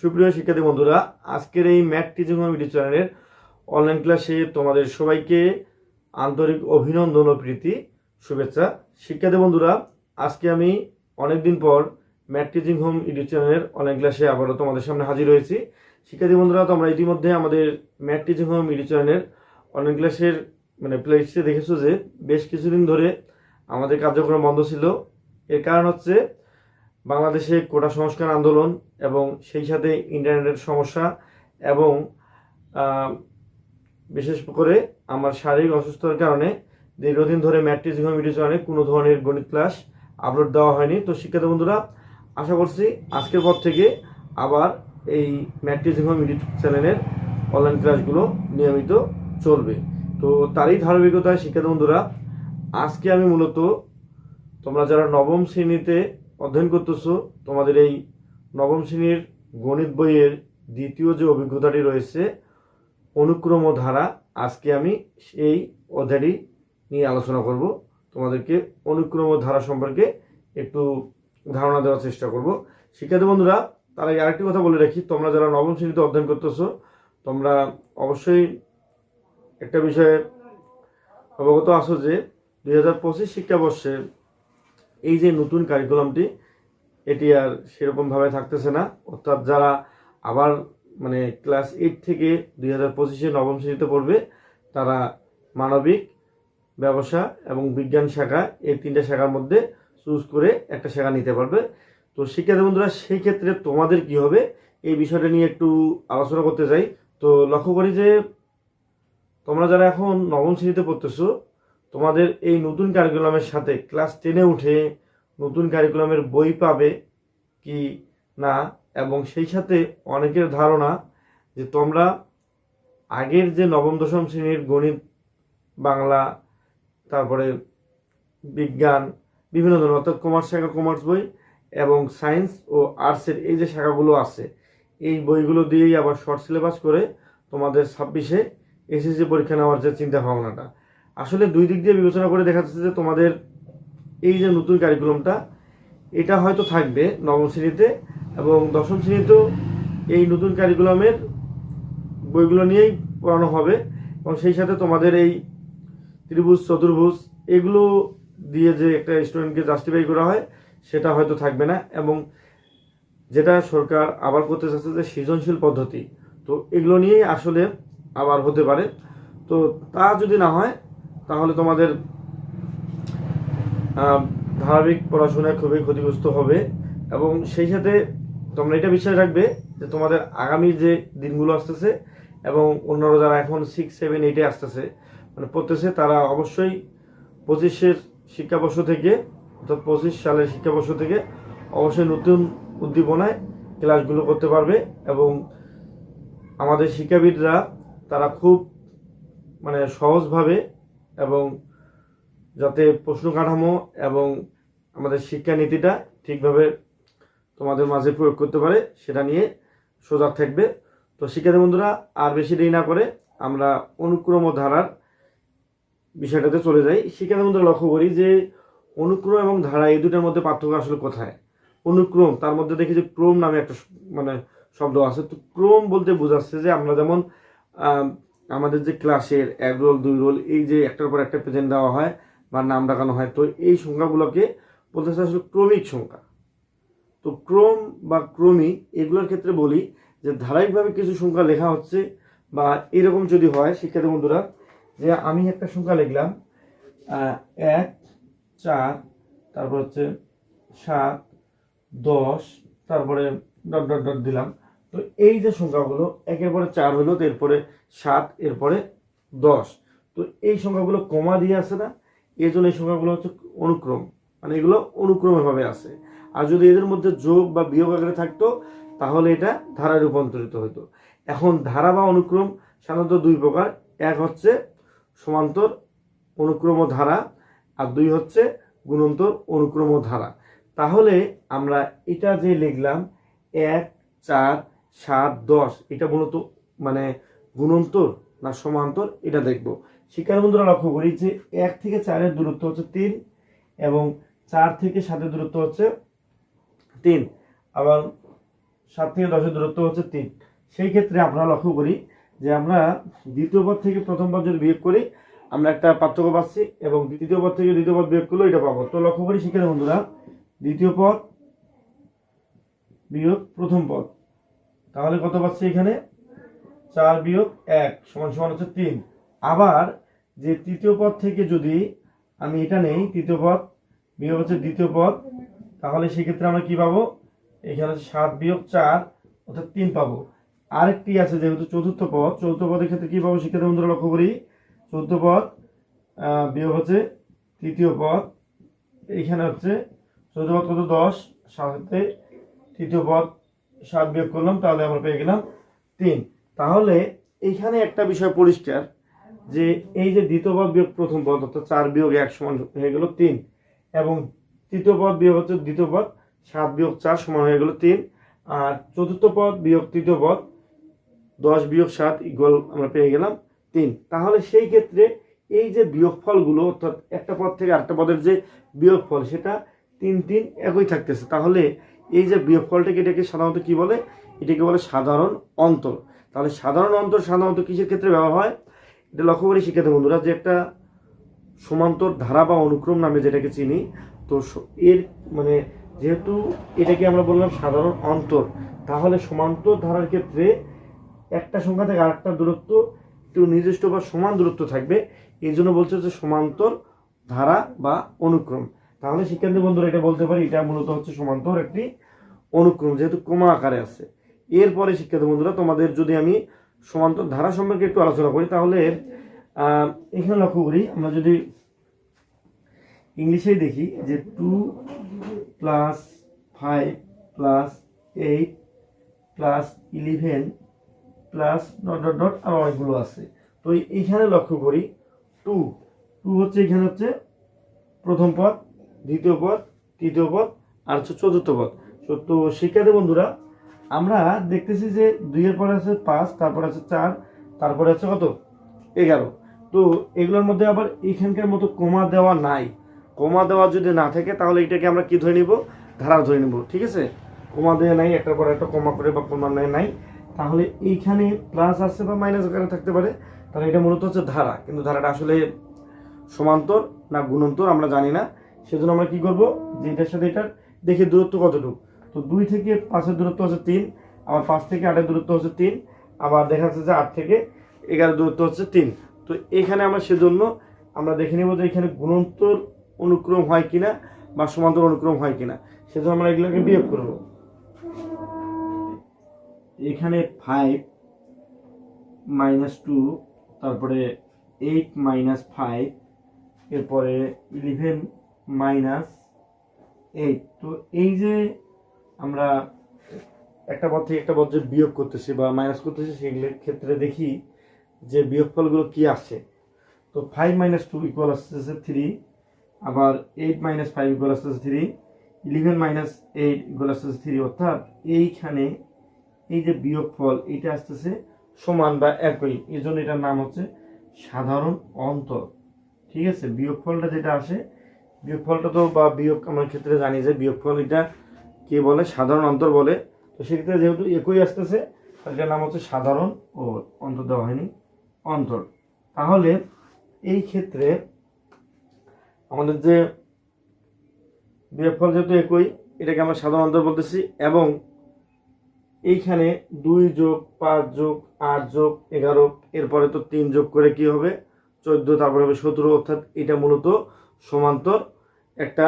সুপ্রিয় শিক্ষার্থী বন্ধুরা, আজকের এই ম্যাথ টিচিং হোম ভিডিও চ্যানেলের অনলাইন ক্লাসে তোমাদের সবাইকে আন্তরিক অভিনন্দন ও প্রীতি, শুভেচ্ছা। শিক্ষার্থী বন্ধুরা, আজকে আমি অনেকদিন পর ম্যাথ টিচিং হোম ইউটিউব চ্যানেলের অনলাইন ক্লাসে আবারও তোমাদের সামনে হাজির হয়েছি। শিক্ষার্থী বন্ধুরা, তোমরা ইতিমধ্যে আমাদের ম্যাথ টিচিং হোম ইউটিউব চ্যানেলের অনলাইন ক্লাসের মানে প্লেলিস্টে দেখেছ যে, বেশ কিছুদিন ধরে আমাদের কার্যক্রম বন্ধ ছিল। এর কারণ হচ্ছে বাংলাদেশে কোটা সংস্কার আন্দোলন এবং সেই সাথে ইন্টারনেটের সমস্যা এবং বিশেষ করে আমার শারীরিক অসুস্থতার কারণে দীর্ঘদিন ধরে ম্যাট্রিক ভিডিও চ্যানেলে কোনো ধরনের গণিত ক্লাস আপলোড দেওয়া হয়নি। তো শিক্ষার্থী বন্ধুরা, আশা করছি আজকের পর থেকে আবার এই ম্যাট্রিক ভিডিও চ্যানেলের অনলাইন ক্লাসগুলো নিয়মিত চলবে। তো তারই ধারাবাহিকতায় শিক্ষার্থী বন্ধুরা, আজকে আমি মূলত তোমরা যারা নবম শ্রেণীতে অধ্যয়ন করতেছো, তোমাদের এই নবম শ্রেণির গণিত বইয়ের দ্বিতীয় যে অভিজ্ঞতাটি রয়েছে, অনুক্রম ধারা, আজকে আমি সেই অধ্যায়টি নিয়ে আলোচনা করব। তোমাদেরকে অনুক্রম ধারা সম্পর্কে একটু ধারণা দেওয়ার চেষ্টা করব। শিক্ষার্থী বন্ধুরা, তার আগে আরেকটি কথা বলে রাখি, তোমরা যারা নবম শ্রেণীতে অধ্যয়ন করতেছো, তোমরা অবশ্যই একটা বিষয়ে অবগত আছো যে দুই হাজার পঁচিশ শিক্ষাবর্ষে এই যে নতুন কারিকুলামটি এটি আর সেরকমভাবে থাকতেছে না। অর্থাৎ যারা আবার মানে ক্লাস এইট থেকে দুই হাজার পঁচিশে নবম শ্রেণীতে পড়বে, তারা মানবিক, ব্যবসা এবং বিজ্ঞান শাখা এই তিনটা শাখার মধ্যে চুজ করে একটা শাখা নিতে পারবে। তো শিক্ষার্থী বন্ধুরা সেই ক্ষেত্রে তোমাদের কি হবে? এই বিষয়টা নিয়ে একটু আলোচনা করতে চাই। তো লক্ষ্য করি যে তোমরা যারা এখন নবম শ্রেণীতে পড়তেছো তোমাদের এই নতুন কারিকুলামের সাথে ক্লাস টেনে উঠে নতুন কারিকুলামের বই পাবে কি না? এবং সেই সাথে অনেকের ধারণা যে তোমরা আগের যে নবম, দশম শ্রেণির গণিত, বাংলা, তারপরে বিজ্ঞান, বিভিন্ন ধরনের, অর্থাৎ কমার্স শাখা কমার্স বই এবং সায়েন্স ও আর্টসের এই যে শাখাগুলো আছে, এই বইগুলো দিয়েই আবার শর্ট সিলেবাস করে তোমাদের ছাব্বিশে এসএসসি পরীক্ষা নেওয়ার যে চিন্তা ভাবনাটা আসলে দুই দিক দিয়ে বিবেচনা করে দেখা যাচ্ছে যে তোমাদের এই যে নতুন কারিকুলামটা এটা হয়তো থাকবে নবম শ্রেণীতে এবং দশম শ্রেণীতেও এই নতুন কারিকুলামের বইগুলো নিয়েই পড়ানো হবে এবং সেই সাথে তোমাদের এই ত্রিভুজ, চতুর্ভুজ এগুলো দিয়ে যে একটা স্টুডেন্টকে জাস্টিফাই করা হয়, সেটা হয়তো থাকবে না এবং যেটা সরকার আবার করতে চাচ্ছে যে সৃজনশীল পদ্ধতি, তো এগুলো নিয়েই আসলে আবার হতে পারে। তো তা যদি না হয় তাহলে তোমাদের ধারাবাহিক পড়াশোনায় খুবই ক্ষতিগ্রস্ত হবে। এবং সেই সাথে তোমরা এটা বিশ্বাস রাখবে যে তোমাদের আগামী যে দিনগুলো আসতেছে এবং অন্যরা যারা এখন সিক্স সেভেন এইটে আসতেছে মানে পড়তেছে, তারা অবশ্যই পঁচিশের শিক্ষাবর্ষ থেকে অর্থাৎ পঁচিশ সালের শিক্ষাবর্ষ থেকে অবশ্যই নতুন উদ্দীপনায় ক্লাসগুলো করতে পারবে এবং আমাদের শিক্ষাবিদরা তারা খুব মানে সহজভাবে এবং যাতে প্রশ্ন কাঠামো এবং আমাদের শিক্ষানীতিটা ঠিকভাবে তোমাদের মাঝে প্রয়োগ করতে পারে, সেটা নিয়ে সজাগ থাকবে। তো শিক্ষার্থী বন্ধুরা, আর বেশি দেরি না করে আমরা অনুক্রম ধারার বিষয়টাতে চলে যাই। শিক্ষার্থী বন্ধুরা, লক্ষ্য করি যে অনুক্রম এবং ধারা এই দুটার মধ্যে পার্থক্য আসলে কোথায়? অনুক্রম, তার মধ্যে দেখি যে ক্রম নামে একটা মানে শব্দ আছে। তো ক্রম বলতে বোঝাচ্ছে যে আমরা যেমন আমাদের যে ক্লাসের এক রোল, দুই রোল, এই যে একটার পর একটা প্রেজেন্ট দেওয়া হয় বা নাম ডাকানো হয়, তো এই সংখ্যাগুলোকে বলতেছে আসলে ক্রমিক সংখ্যা। তো ক্রম বা ক্রমিক এগুলোর ক্ষেত্রে বলি যে ধারাবাহিকভাবে কিছু সংখ্যা লেখা হচ্ছে বা এরকম যদি হয়, শিক্ষার্থী বন্ধুরা, যে আমি একটা সংখ্যা লিখলাম এক, চার, তারপর হচ্ছে সাত, দশ, তারপরে ডট ডট ডট দিলাম তো এই যে সংখ্যাগুলো, একের পরে চার হলো, তো এরপরে সাত, এরপরে দশ। তো এই সংখ্যাগুলো কমা দিয়ে আছে না? এই জন্য এই সংখ্যাগুলো হচ্ছে অনুক্রম। মানে এগুলো অনুক্রমভাবে আছে। আর যদি এদের মধ্যে যোগ বা বিয়োগ আকারে থাকতো, তাহলে এটা ধারায় রূপান্তরিত হতো এখন ধারা বা অনুক্রম সাধারণত দুই প্রকার। এক হচ্ছে সমান্তর অনুক্রম ধারা, আর দুই হচ্ছে গুণন্তর অনুক্রম ধারা। তাহলে আমরা এটা যে লিখলাম, এক, চার সাত, দশ, এটা মূলত মানে গুণন্তর না সমান্তর, এটা দেখব। শিক্ষার বন্ধুরা লক্ষ্য করি যে এক থেকে চারের দূরত্ব হচ্ছে তিন এবং চার থেকে সাতের দূরত্ব হচ্ছে তিন, আবার সাত থেকে দশের দূরত্ব হচ্ছে তিন। সেই ক্ষেত্রে আমরা লক্ষ্য করি যে আমরা দ্বিতীয় পদ থেকে প্রথম পদ যদি বিয়োগ করি, আমরা একটা পার্থক্য পাচ্ছি এবং দ্বিতীয় পদ থেকে দ্বিতীয় পদ বিয়োগ করলে এটা পাবো। তো লক্ষ্য করি শিক্ষার বন্ধুরা, দ্বিতীয় পদ বিয়োগ প্রথম পদ। তাহলে কত পাচ্ছি এখানে? চার বিয়োগ এক সমান সমান হচ্ছে তিন। আবার যে তৃতীয় পদ থেকে যদি আমি এটা নেই, তৃতীয় পদ বিয়োগ হচ্ছে দ্বিতীয় পদ, তাহলে সেক্ষেত্রে আমরা কি পাবো? এখানে হচ্ছে সাত বিয়োগ চার, অর্থাৎ তিন পাবো। আরেকটি আছে যেহেতু চতুর্থ পদ, চতুর্থ পদের ক্ষেত্রে কী পাবো শিক্ষার্থী বন্ধুরা লক্ষ্য করি? চতুর্থ পদ বিয়োগ হচ্ছে তৃতীয় পদ এইখানে হচ্ছে চতুর্থ পদ কত? দশ, সাথে তৃতীয় পদ সাত বিয়োগ করলাম, তাহলে আমরা পেয়ে গেলাম তিন। তাহলে এইখানে একটা বিষয় পরিষ্কার, যে এই যে দ্বিতীয় পদ বিয়োগ প্রথম পদ, অর্থাৎ চার বিয়োগ এক সমান হয়ে গেল তিন, এবং তৃতীয় পদ বিয়োগ হচ্ছে দ্বিতীয় পদ, সাত বিয়োগ চার সমান হয়ে গেল তিন, আর চতুর্থ পদ বিয়োগ তৃতীয় পদ, দশ বিয়োগ সাত ইকুয়াল আমরা পেয়ে গেলাম তিন। তাহলে সেই ক্ষেত্রে এই যে বিয়োগফলগুলো, অর্থাৎ একটা পদ থেকে আরেকটা পদের যে বিয়োগফল, সেটা তিন তিন একই থাকতেছে। তাহলে এই যে বিয়োগফলটাকে এটাকে সাধারণত কি বলে? এটাকে বলে সাধারণ অন্তর। তাহলে সাধারণ অন্তর সাধারণত কিসের ক্ষেত্রে ব্যবহার হয়? এটা লক্ষ্য করি শিক্ষার্থী বন্ধুরা, যে একটা সমান্তর ধারা বা অনুক্রম নামে যেটাকে চিনি, তো এর মানে যেহেতু এটাকে আমরা বললাম সাধারণ অন্তর, তাহলে সমান্তর ধারার ক্ষেত্রে একটা সংখ্যা থেকে আরেকটা দূরত্ব, একটু নির্দিষ্ট বা সমান দূরত্ব থাকবে। এই জন্য বলছে যে সমান্তর ধারা বা অনুক্রম। তাহলে শিক্ষার্থী বন্ধুরা, এটা বলতে পারি, এটা মূলত হচ্ছে সমান্তর একটি অনুক্রম, যেহেতু ক্রমা আকারে আছে। এরপরে শিক্ষার্থী বন্ধুরা, তোমাদের যদি আমি সমান্তর ধারা সম্পর্কে একটু আলোচনা করি, তাহলে এখানে লক্ষ্য করি, আমরা যদি ইংলিশেই দেখি যে two plus five plus eight plus eleven plus dot dot dot, আর অনেকগুলো আছে। তো এইখানে লক্ষ্য করি, টু টু হচ্ছে, এখানে হচ্ছে প্রথম পদ দ্বিতীয় পদ, তৃতীয় পদ, আর হচ্ছে চতুর্থ পদ। তো শিক্ষার্থী বন্ধুরা, আমরা দেখতেছি যে দুইয়ের পরে আছে পাঁচ, তারপরে আছে চার, তারপরে আছে কত? এগারো। তো এগুলোর মধ্যে আবার এখানকার মতো কমা দেওয়া নাই। কমা দেওয়া যদি না থাকে, তাহলে এটাকে আমরা কি ধরে নিব? ধারা ধরে নিব, ঠিক আছে? কমা দেওয়া নাই, একটার পর একটা কমা করে বা কমা নেয় নাই। তাহলে এইখানে প্লাস আসছে বা মাইনাস আকারে থাকতে পারে, তাহলে এটা মূলত হচ্ছে ধারা। কিন্তু ধারাটা আসলে সমান্তর না গুণন্তর আমরা জানি না। সেজন্য আমরা কি করব? যে এটার সাথে এটার দেখে দূরত্ব কতটুকু? তো দুই থেকে পাঁচের দূরত্ব হচ্ছে তিন, আবার পাঁচ থেকে আটের দূরত্ব হচ্ছে তিন, আবার দেখা যাচ্ছে যে আট থেকে এগারো দূরত্ব হচ্ছে তিন। তো এখানে আমরা সেজন্য আমরা দেখে নেব যে এখানে গুণন্তর অনুক্রম হয় কিনা বা সমান্তর অনুক্রম হয় কিনা। সেজন্য আমরা এগুলোকে বিয়োগ করব। এখানে ফাইভ মাইনাস টু তারপরে এইট মাইনাস ফাইভ এরপরে ইলেভেন মাইনাস এইট। তো এই যে আমরা একটা পদ থেকে একটা পদ যে বিয়োগ করতেছি বা মাইনাস করতেছি সেগুলোর ক্ষেত্রে দেখি যে বিয়োগফলগুলো কি আসছে। তো ফাইভ মাইনাস টু ইকুয়াল আসতেছে থ্রি আবার এইট মাইনাস ফাইভ ইকুয়াল আসতেছে three eleven minus eight equal আসতেছে থ্রি অর্থাৎ এইখানে এই যে বিয়োগফল এটা আসতেছে সমান বা একই এই জন্য এটার নাম হচ্ছে সাধারণ অন্তর। ঠিক আছে? বিয়োগফলটা যেটা আসে বিয়োগফলটা তো বা বিয়োগ আমার ক্ষেত্রে জানি যে বিয়োগফল এটা কে বলে? সাধারণ অন্তর বলে। তো সেক্ষেত্রে যেহেতু একই আসতেছে এটার নাম হচ্ছে সাধারণ ও অন্তর দেওয়া হয়নি। অন্তর। তাহলে এই ক্ষেত্রে আমাদের যে বিয়োগফল যেহেতু একই, এটাকে আমরা সাধারণ অন্তর বলতেছি এবং এইখানে দুই যোগ পাঁচ যোগ আট যোগ এগারো, এরপরে তো তিন যোগ করে কি হবে? চোদ্দ তারপরে হবে সতেরো অর্থাৎ এটা মূলত সমান্তর একটা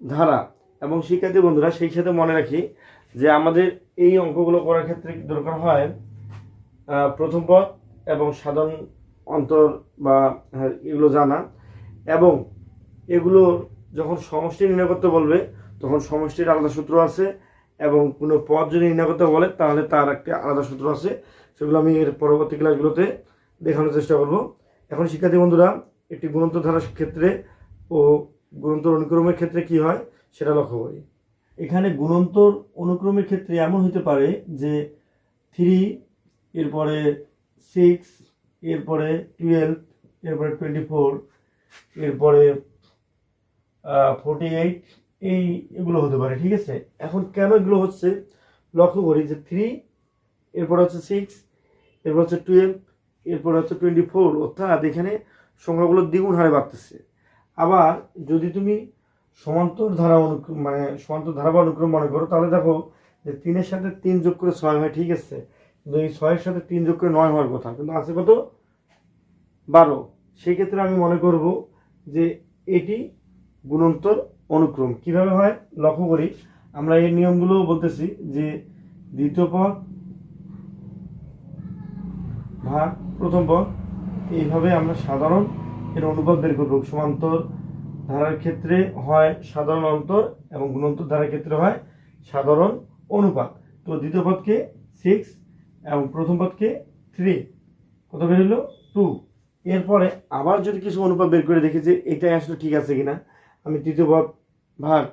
ধারা। এবং শিক্ষার্থী বন্ধুরা সেই সাথে মনে রাখি যে আমাদের এই অঙ্কগুলো করার ক্ষেত্রে দরকার হয় প্রথম পথ এবং সাধারণ অন্তর বা হ্যাঁ, এগুলো জানা। এবং এগুলো যখন সমষ্টি নির্ণয় করতে বলবে তখন সমষ্টির আলাদা সূত্র আছে এবং কোনো পদ যদি নির্ণয় করতে বলে তাহলে তার একটা আলাদা সূত্র আছে। সেগুলো আমি এর পরবর্তী ক্লাসগুলোতে দেখানোর চেষ্টা করব। এখন শিক্ষার্থী বন্ধুরা, একটি গুণন্তর ধারার ক্ষেত্রে ও গুণন্তর অনুক্রমের ক্ষেত্রে কি হয় সেটা লক্ষ্য করি। এখানে গুণন্তর অনুক্রমের ক্ষেত্রে এমন হতে পারে যে থ্রি এরপরে সিক্স এরপরে টুয়েলভ এরপরে টোয়েন্টি ফোর এরপরে ফোরটি এইট এই এগুলো হতে পারে, ঠিক আছে? এখন কেন এগুলো হচ্ছে? লক্ষ্য করি যে থ্রি এরপর হচ্ছে সিক্স এরপর হচ্ছে টুয়েলভ এরপর হচ্ছে টোয়েন্টি ফোর অর্থাৎ এখানে সংখ্যাগুলো দ্বিগুণ হারে বাড়তেছে। আবার যদি তুমি সমান্তর ধারা অনুক্রম মানে সমান্তর ধারা বা অনুক্রম মনে করো, তাহলে দেখো যে তিনের সাথে তিন যোগ করে ছয় হয়, ঠিক আছে? কিন্তু এই ছয়ের সাথে তিন যোগ করে নয় হওয়ার কথা। কিন্তু আছে কত? বারো। সেক্ষেত্রে আমি মনে করব যে এটি গুণন্তর অনুক্রম। কীভাবে হয়? লক্ষ্য করি। আমরা এই নিয়মগুলো বলতেছি যে দ্বিতীয় পদ ভাগ প্রথম পদ। এইভাবে আমরা সাধারণ এর অনুপাত বের করব। সমান্তর ধারার ক্ষেত্রে হয় সাধারণ অন্তর এবং গুণন্তর ধারার ক্ষেত্রে হয় সাধারণ অনুপাত। তো দ্বিতীয় পদকে সিক্স এবং প্রথম পদকে থ্রি কত বের হলো? টু এরপরে আবার যদি কিছু অনুপাত বের করে দেখি যে এটাই আসলে ঠিক আছে কিনা, আমি তৃতীয় পদ ভাগ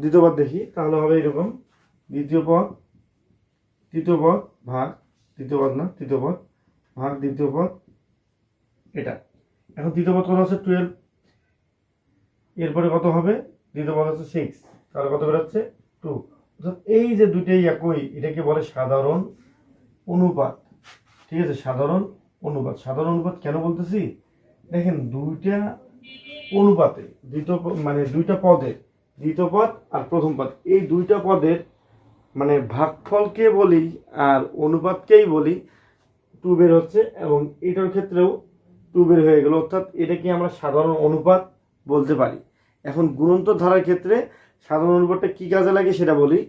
দ্বিতীয় পদ দেখি, তাহলে হবে এরকম। দ্বিতীয় পদ, তৃতীয় পদ ভাগ তৃতীয় পদ না, তৃতীয় পদ, ভাগ দ্বিতীয় পদ, এটা। এখন তৃতীয় পদ কত আছে? টুয়েলভ এরপরে কত হবে? দ্বিতীয় পদ হচ্ছে সিক্স তাহলে কত বেরোচ্ছে? টু অর্থাৎ এই যে দুইটাই একই, এটাকে বলে সাধারণ অনুপাত। ঠিক আছে? সাধারণ অনুপাত। সাধারণ অনুপাত কেন বলতেছি? দেখেন, দুইটা অনুপাতে দ্বিতীয় মানে দুইটা পদের দ্বিতীয় পদ আর প্রথম পদ, এই দুইটা পদের মানে ভাগফলকে বলি আর অনুপাতকেই বলি টু বের হচ্ছে এবং এটার ক্ষেত্রেও টু বের হয়ে গেল। অর্থাৎ এটাকে আমরা সাধারণ অনুপাত বলতে পারি। এখন গুণন্তর ধারার ক্ষেত্রে সাধারণ অনুপাতটা কি কাজে লাগে সেটা বলি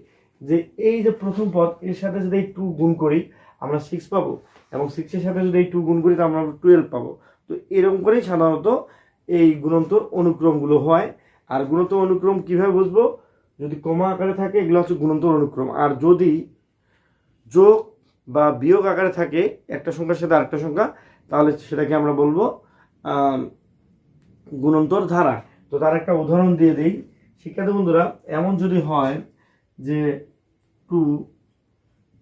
যে এই যে প্রথম পদ, এর সাথে যদি এই টু গুণ করি, আমরা সিক্স পাবো এবং সিক্সের সাথে যদি এই টু গুণ করি তাহলে আমরা টুয়েলভ পাবো। তো এরকম করেই সাধারণত এই গুণন্তর অনুক্রমগুলো হয়। আর গুণন্তর অনুক্রম কীভাবে বুঝব? যদি কমা আকারে থাকে, এগুলো হচ্ছে গুণন্তর অনুক্রম। আর যদি যোগ বা বিয়োগ আকারে থাকে, একটা সংখ্যার সাথে আরেকটা সংখ্যা, তাহলে সেটাকে আমরা বলব গুণন্তর ধারা। তো তার একটা উদাহরণ দিয়ে দিই। শিক্ষার্থী বন্ধুরা, এমন যদি হয় যে two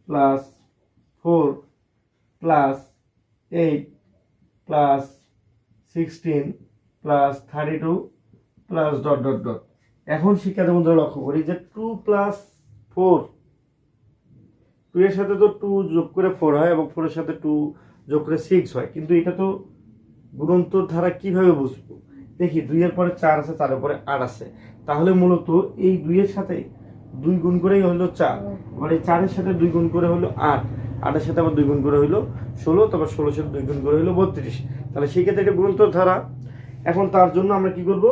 plus four plus eight plus sixteen plus thirty two plus dot dot dot. এখন শিক্ষার্থী বন্ধুরা লক্ষ্য করি যে টু প্লাস ফোর টু এর সাথে তো টু যোগ করে ফোর হয় এবং ফোরের সাথে টু যোগ করে সিক্স হয়। কিন্তু এটা তো গুণন্তর ধারা কীভাবে বুঝব? দেখি দুইয়ের পরে চার আছে, চারের পরে আট আছে। তাহলে মূলত এই দুইয়ের সাথে দুই গুণ করেই হলো চার। আবার এই চারের সাথে দুই গুণ করে হলো আট। আটের সাথে আবার দুই গুণ করে হইল ষোলো তারপর ষোলোর সাথে দুই গুণ করে হইল বত্রিশ। তাহলে সেই ক্ষেত্রে এটা গুণন্তর ধারা। এখন তার জন্য আমরা কি করব?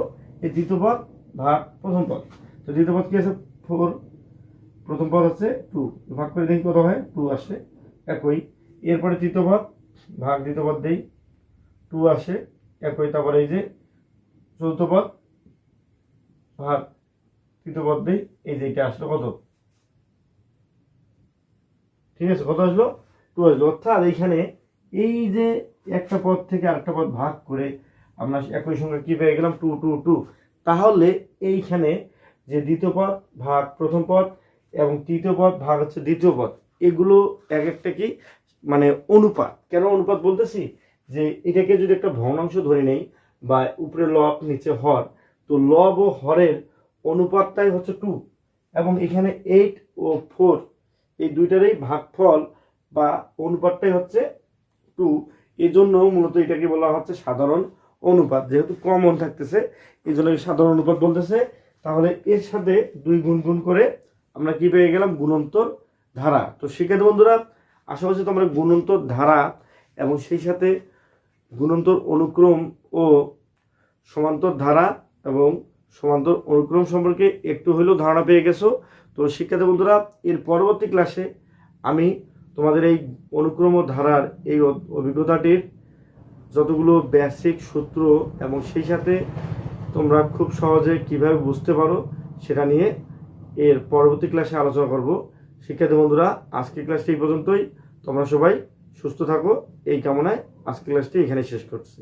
এই দ্বিতীয় পদ ভাগ প্রথম পদ। তো দ্বিতীয় পদ কি আছে? ফোর প্রথম পদ আছে টু ভাগ করে দেখি কত হয়? টু আসে একই। এরপরে তৃতীয় পদ, ভাগ দ্বিতীয় পদ দেই টু আসে একই। তারপরে এই যে চতুর্থ পদ, ভাগ তৃতীয় পদ দেই, এই যে এটা আসলো কত? ঠিক আছে, কত আসলো? টু আসলো। অর্থাৎ এইখানে এই যে একটা পদ থেকে আরেকটা পদ ভাগ করে আমরা একই সঙ্গে কি পেয়ে গেলাম? টু টু টু তাহলে এইখানে যে দ্বিতীয় পদ ভাগ প্রথম পদ এবং তৃতীয় পদ ভাগ হচ্ছে দ্বিতীয় পদ, এগুলো এক একটা কি মানে অনুপাত। কেন অনুপাত বলতেছি? যে এটাকে যদি একটা ভগ্নাংশ ধরে নেই বা উপরে লব নিচে হর, তো লব ও হরের অনুপাতটাই হচ্ছে টু এবং এখানে এইট ও ফোর এই দুইটারই ভাগফল বা অনুপাতটাই হচ্ছে টু এই জন্য মূলত এটাকে বলা হচ্ছে সাধারণ অনুপাত যেহেতু কমন থাকতেছে এই জন্য সাধারণ অনুপাত বলতেছে। তাহলে এর সাথে দুই গুণ গুণ করে আমরা কি পেয়ে গেলাম? গুণন্তর ধারা। তো শিক্ষার্থী বন্ধুরা, আশা করছি তোমরা গুণন্তর ধারা এবং সেই সাথে গুণন্তর অনুক্রম ও সমান্তর ধারা এবং সমান্তর অনুক্রম সম্পর্কে একটু হলেও ধারণা পেয়ে গেছো। তো শিক্ষার্থী বন্ধুরা, এর পরবর্তী ক্লাসে আমি তোমাদের এই অনুক্রম ও ধারার এই অভিজ্ঞতাটির যতগুলো বেসিক সূত্র এবং সেই সাথে তোমরা খুব সহজে কীভাবে বুঝতে পারো সেটা নিয়ে এর পরবর্তী ক্লাসে আলোচনা করব। শিক্ষার্থী বন্ধুরা, আজকের ক্লাসটি এই পর্যন্তই। তোমরা সবাই সুস্থ থাকো। এই কামনায় আজকের ক্লাসটি এখানে শেষ করছি।